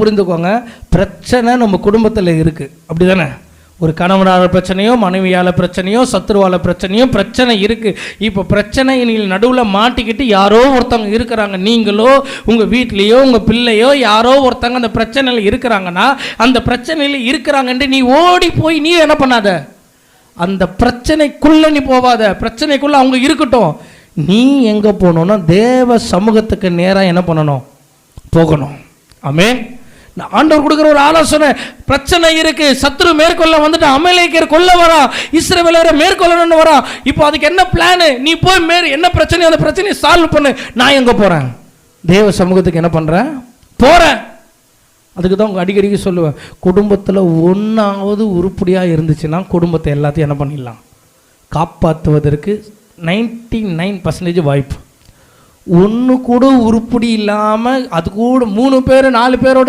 புரிந்துக்கோங்க. பிரச்சனை நம்ம குடும்பத்தில் இருக்குது அப்படி தானே ஒரு கணவனால பிரச்சனையோ மனைவியால் பிரச்சனையோ சத்ருவால் பிரச்சனையோ பிரச்சனை இருக்குது இப்போ பிரச்சனை நடுவில் மாட்டிக்கிட்டு யாரோ ஒருத்தவங்க இருக்கிறாங்க. நீங்களோ உங்கள் வீட்லேயோ உங்கள் பிள்ளையோ யாரோ ஒருத்தவங்க அந்த பிரச்சனையில் இருக்கிறாங்கன்னா அந்த பிரச்சனையில் இருக்கிறாங்கன்ட்டு நீ ஓடி போய் நீ என்ன பண்ணாத? அந்த பிரச்சனைக்குள்ளே நீ போவாத. பிரச்சனைக்குள்ளே அவங்க இருக்கட்டும். நீ எங்கே போகணுன்னா தேவ சமூகத்துக்கு நேராக என்ன பண்ணணும்? போகணும். ஆமென். ஆண்டவர் கொடுக்குற ஒரு ஆலோசனை. பிரச்சனை இருக்கு சத்துரு மேற்கொள்ள வந்துட்டு அமலேக்கர் கொல்ல வரா இஸ்ரவேலரை மேற்கொள்ளணும்னு வரா. இப்போ அதுக்கு என்ன பிளானு நீ போய் மேற் என்ன பிரச்சனை அந்த பிரச்சனையை சால்வ் பண்ணு. நான் எங்கே போகிறேன் தேவ சமூகத்துக்கு என்ன பண்ணுறேன் போகிறேன் அதுக்கு தான் உங்க அடிக்கடிக்கு சொல்லுவேன். குடும்பத்தில் ஒன்றாவது உருப்படியாக இருந்துச்சுன்னா குடும்பத்தை எல்லாத்தையும் என்ன பண்ணிடலாம்? காப்பாற்றுவதற்கு நைன்டி நைன் பர்சன்டேஜ் வாய்ப்பு. ஒன்று கூட உருப்படி இல்லாமல் அது கூட மூணு பேர் நாலு பேரோட